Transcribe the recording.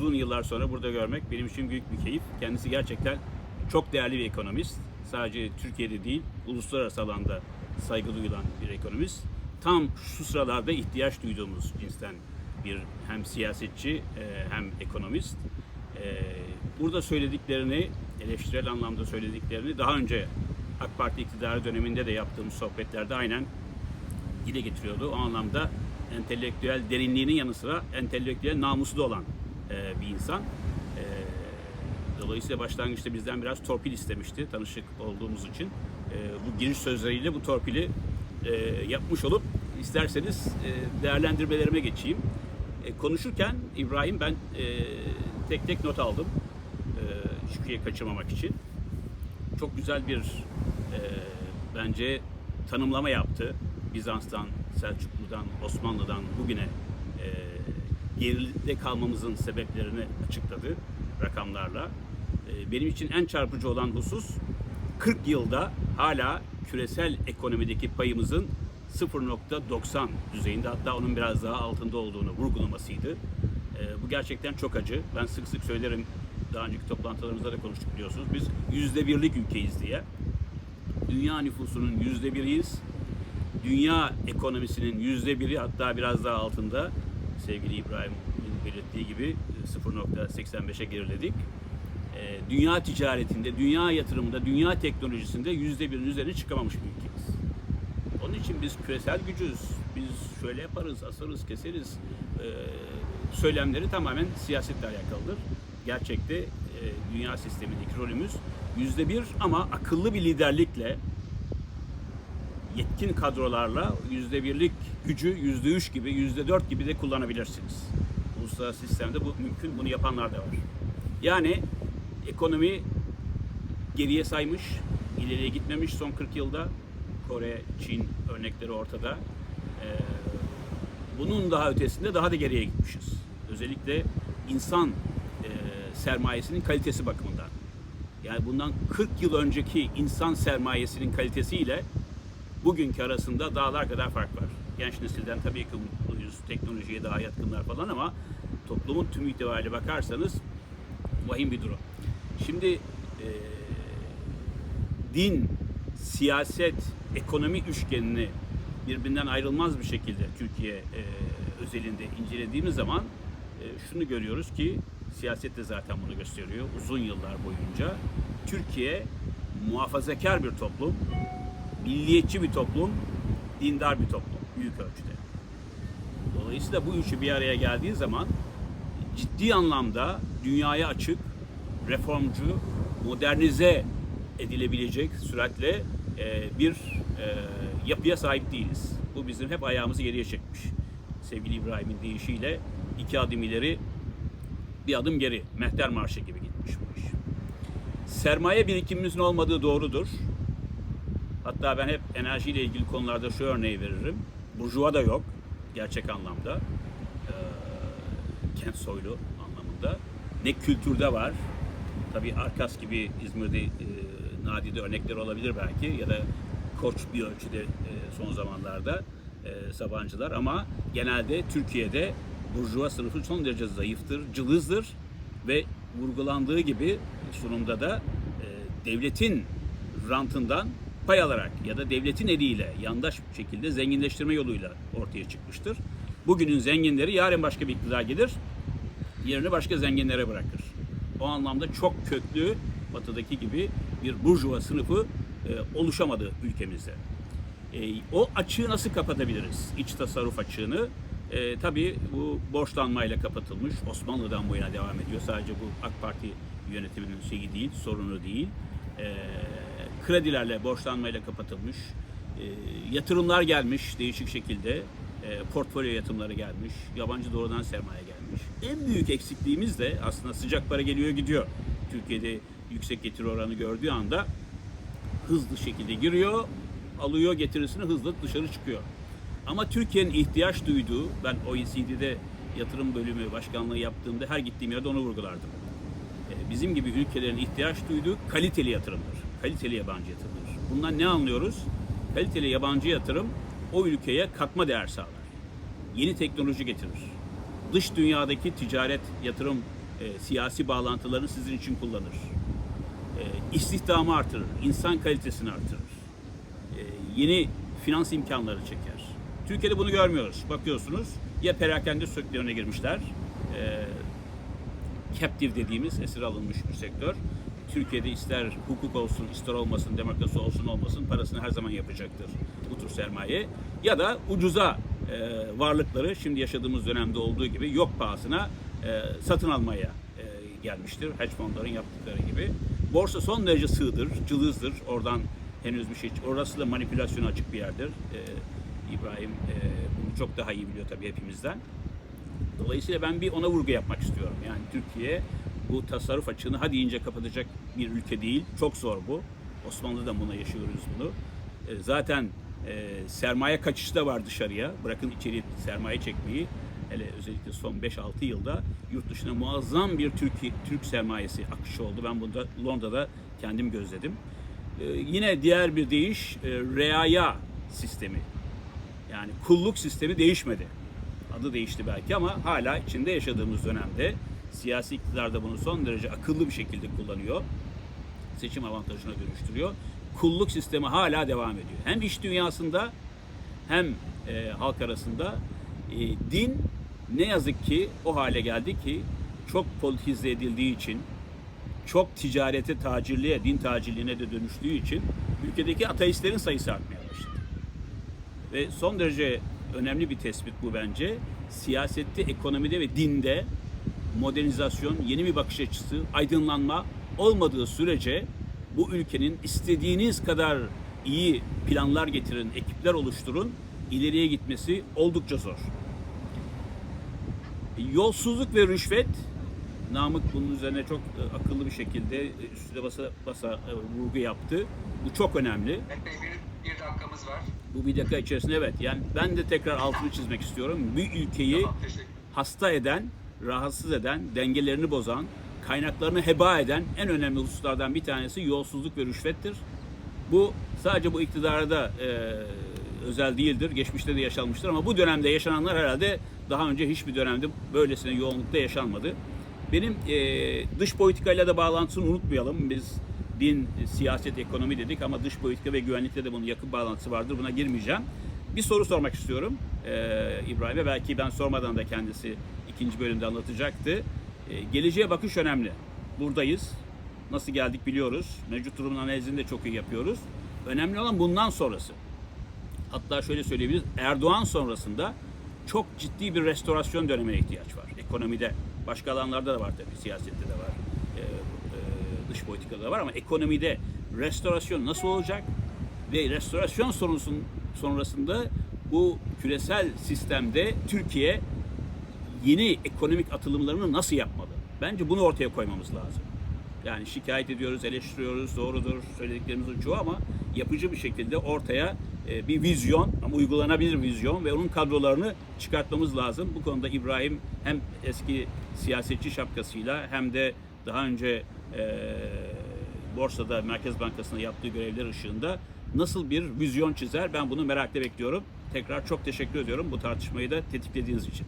uzun yıllar sonra burada görmek benim için büyük bir keyif. Kendisi gerçekten çok değerli bir ekonomist. Sadece Türkiye'de değil, uluslararası alanda saygı duyulan bir ekonomist. Tam şu sıralarda ihtiyaç duyduğumuz cinsten bir hem siyasetçi e, hem ekonomist. E, Burada söylediklerini, eleştirel anlamda söylediklerini daha önce AK Parti iktidarı döneminde de yaptığımız sohbetlerde aynen dile getiriyordu. O anlamda entelektüel derinliğinin yanı sıra entelektüel namusu da olan e, bir insan. E, dolayısıyla başlangıçta bizden biraz torpil istemişti tanışık olduğumuz için. E, bu giriş sözleriyle bu torpili e, yapmış olup isterseniz e, değerlendirmelerime geçeyim. E, konuşurken İbrahim ben e, tek tek not aldım. E, Şükrü'ye kaçırmamak için. Çok güzel bir e, bence tanımlama yaptı. Bizans'tan, Selçuklu'dan, Osmanlı'dan bugüne e, geride kalmamızın sebeplerini açıkladı rakamlarla. E, benim için en çarpıcı olan husus 40 yılda hala küresel ekonomideki payımızın 0.90 düzeyinde hatta onun biraz daha altında olduğunu vurgulamasıydı. E, bu gerçekten çok acı. Ben sık sık söylerim daha önceki toplantılarımızda da konuştuk biliyorsunuz. Biz yüzde birlik ülkeyiz diye. Dünya nüfusunun yüzde biriyiz. Dünya ekonomisinin yüzde biri hatta biraz daha altında sevgili İbrahim'in belirttiği gibi 0.85'e geriledik. Ee, Dünya ticaretinde, dünya yatırımında, dünya teknolojisinde yüzde birin üzerine çıkamamış bir ülkeyiz. Onun için biz küresel gücüz. Biz şöyle yaparız, asarız, keseriz. Ee, söylemleri tamamen siyasetle alakalıdır. Gerçekte e, dünya sistemindeki rolümüz yüzde bir ama akıllı bir liderlikle yetkin kadrolarla yüzde birlik gücü yüzde üç gibi, yüzde dört gibi de kullanabilirsiniz. Uluslararası sistemde bu mümkün, bunu yapanlar da var. Yani ekonomi geriye saymış, ileriye gitmemiş son 40 yılda. Kore, Çin örnekleri ortada. Ee, bunun daha ötesinde daha da geriye gitmişiz. Özellikle insan e, sermayesinin kalitesi bakımından. Yani bundan 40 yıl önceki insan sermayesinin kalitesiyle bugünkü arasında dağlar kadar fark var. Genç nesilden tabii ki umutluyuz, teknolojiye daha yatkınlar falan ama toplumun tüm itibariyle bakarsanız vahim bir durum. Şimdi e, din, siyaset, ekonomi üçgenini birbirinden ayrılmaz bir şekilde Türkiye e, özelinde incelediğimiz zaman e, şunu görüyoruz ki siyaset de zaten bunu gösteriyor uzun yıllar boyunca. Türkiye muhafazakar bir toplum, milliyetçi bir toplum, dindar bir toplum büyük ölçüde. Dolayısıyla bu üçü bir araya geldiği zaman ciddi anlamda dünyaya açık, reformcu, modernize edilebilecek süratle e, bir e, yapıya sahip değiliz. Bu bizim hep ayağımızı geriye çekmiş. Sevgili İbrahim'in deyişiyle iki adım ileri, bir adım geri. Mehter Marşı gibi gitmiş bu iş. Sermaye birikimimizin olmadığı doğrudur. Hatta ben hep enerjiyle ilgili konularda şu örneği veririm. Burjuva da yok gerçek anlamda. Ee, kent soylu anlamında. Ne kültürde var. Tabii Arkas gibi İzmir'de e, nadide örnekler olabilir belki ya da Koç bir ölçüde e, son zamanlarda e, Sabancılar ama genelde Türkiye'de burjuva sınıfı son derece zayıftır, cılızdır ve vurgulandığı gibi sunumda da e, devletin rantından pay alarak ya da devletin eliyle yandaş şekilde zenginleştirme yoluyla ortaya çıkmıştır. Bugünün zenginleri yarın başka bir iktidar gelir, yerini başka zenginlere bırakır. O anlamda çok köklü batıdaki gibi bir burjuva sınıfı e, oluşamadı ülkemizde. E, o açığı nasıl kapatabiliriz? İç tasarruf açığını. E, tabii bu borçlanmayla kapatılmış. Osmanlı'dan bu yana devam ediyor. Sadece bu AK Parti yönetiminin şeyi değil, sorunu değil. E, kredilerle, borçlanmayla kapatılmış. E, yatırımlar gelmiş değişik şekilde. E, portfolyo yatırımları gelmiş. Yabancı doğrudan sermaye gelmiş. En büyük eksikliğimiz de aslında sıcak para geliyor gidiyor. Türkiye'de yüksek getiri oranı gördüğü anda hızlı şekilde giriyor, alıyor getirisini hızlı dışarı çıkıyor. Ama Türkiye'nin ihtiyaç duyduğu, ben OECD'de yatırım bölümü başkanlığı yaptığımda her gittiğim yerde onu vurgulardım. Ee, Bizim gibi ülkelerin ihtiyaç duyduğu kaliteli yatırımdır. Kaliteli yabancı yatırımdır. Bundan ne anlıyoruz? Kaliteli yabancı yatırım o ülkeye katma değer sağlar. Yeni teknoloji getirir. Dış dünyadaki ticaret, yatırım e, siyasi bağlantılarını sizin için kullanır. E, istihdamı artırır, insan kalitesini artırır. E, yeni finans imkanları çeker. Türkiye'de bunu görmüyoruz. Bakıyorsunuz ya perakende sektörüne girmişler, e, captive dediğimiz esir alınmış bir sektör. Türkiye'de ister hukuk olsun, ister olmasın, demokrasi olsun olmasın parasını her zaman yapacaktır bu tür sermaye. Ya da ucuza e, varlıkları şimdi yaşadığımız dönemde olduğu gibi yok pahasına e, satın almaya e, gelmiştir. Hedge fonların yaptıkları gibi. Borsa son derece sığdır, cılızdır. Oradan henüz bir şey, orası da manipülasyona açık bir yerdir. E, İbrahim e, bunu çok daha iyi biliyor tabii hepimizden. Dolayısıyla ben bir ona vurgu yapmak istiyorum. Yani Türkiye bu tasarruf açığını hadi ince kapatacak bir ülke değil. Çok zor bu. Osmanlı'da buna yaşıyoruz bunu. E, Zaten e, sermaye kaçışı da var dışarıya. Bırakın içeriye sermaye çekmeyi. Hele özellikle son 5-6 yılda yurt dışına muazzam bir Türk, Türk sermayesi akışı oldu. Ben bunu da Londra'da kendim gözledim. E, Yine diğer bir değiş reaya sistemi. Yani kulluk sistemi değişmedi. Adı değişti belki ama hala içinde yaşadığımız dönemde siyasi iktidar da bunu son derece akıllı bir şekilde kullanıyor. Seçim avantajına dönüştürüyor. Kulluk sistemi hala devam ediyor. Hem iş dünyasında hem e, halk arasında e, din ne yazık ki o hale geldi ki çok politize edildiği için çok ticarete, tacirliğe, din tacirliğine de dönüştüğü için ülkedeki ateistlerin sayısı artmaya başladı. Ve son derece önemli bir tespit bu bence. Siyasette, ekonomide ve dinde modernizasyon, yeni bir bakış açısı, aydınlanma olmadığı sürece bu ülkenin istediğiniz kadar iyi planlar getirin, ekipler oluşturun, ileriye gitmesi oldukça zor. Yolsuzluk ve rüşvet Namık bunun üzerine çok e, akıllı bir şekilde e, üstüne basa basa e, vurgu yaptı. Bu çok önemli. Bey bir, bir dakikamız var. Bu bir dakika içerisinde evet. Yani ben de tekrar altını çizmek istiyorum. Bir ülkeyi Tamam hasta eden, rahatsız eden, dengelerini bozan, kaynaklarını heba eden en önemli hususlardan bir tanesi yolsuzluk ve rüşvettir. Bu sadece bu iktidarda e, özel değildir. Geçmişte de yaşanmıştır ama bu dönemde yaşananlar herhalde daha önce hiçbir dönemde böylesine yoğunlukta yaşanmadı. Benim e, dış politikayla da bağlantısını unutmayalım. Biz din, siyaset, ekonomi dedik ama dış politika ve güvenlikle de bunun yakın bağlantısı vardır. Buna girmeyeceğim. Bir soru sormak istiyorum e, İbrahim'e. Belki ben sormadan da kendisi ikinci bölümde anlatacaktı. E, geleceğe bakış önemli. Buradayız. Nasıl geldik biliyoruz. Mevcut durumun analizini de çok iyi yapıyoruz. Önemli olan bundan sonrası. Hatta şöyle söyleyebiliriz. Erdoğan sonrasında çok ciddi bir restorasyon dönemine ihtiyaç var. Ekonomide, başka alanlarda da var tabii. Siyasette de var. e, e, dış politikada da var ama ekonomide restorasyon nasıl olacak? Ve restorasyon sonrasında bu küresel sistemde Türkiye yeni ekonomik atılımlarını nasıl yapmalı? Bence bunu ortaya koymamız lazım. Yani şikayet ediyoruz, eleştiriyoruz, doğrudur söylediklerimizin çoğu ama yapıcı bir şekilde ortaya e, bir vizyon, ama uygulanabilir vizyon ve onun kadrolarını çıkartmamız lazım. Bu konuda İbrahim hem eski siyasetçi şapkasıyla hem de daha önce e, borsada Merkez Bankası'nda yaptığı görevler ışığında nasıl bir vizyon çizer ben bunu merakla bekliyorum. Tekrar çok teşekkür ediyorum bu tartışmayı da tetiklediğiniz için.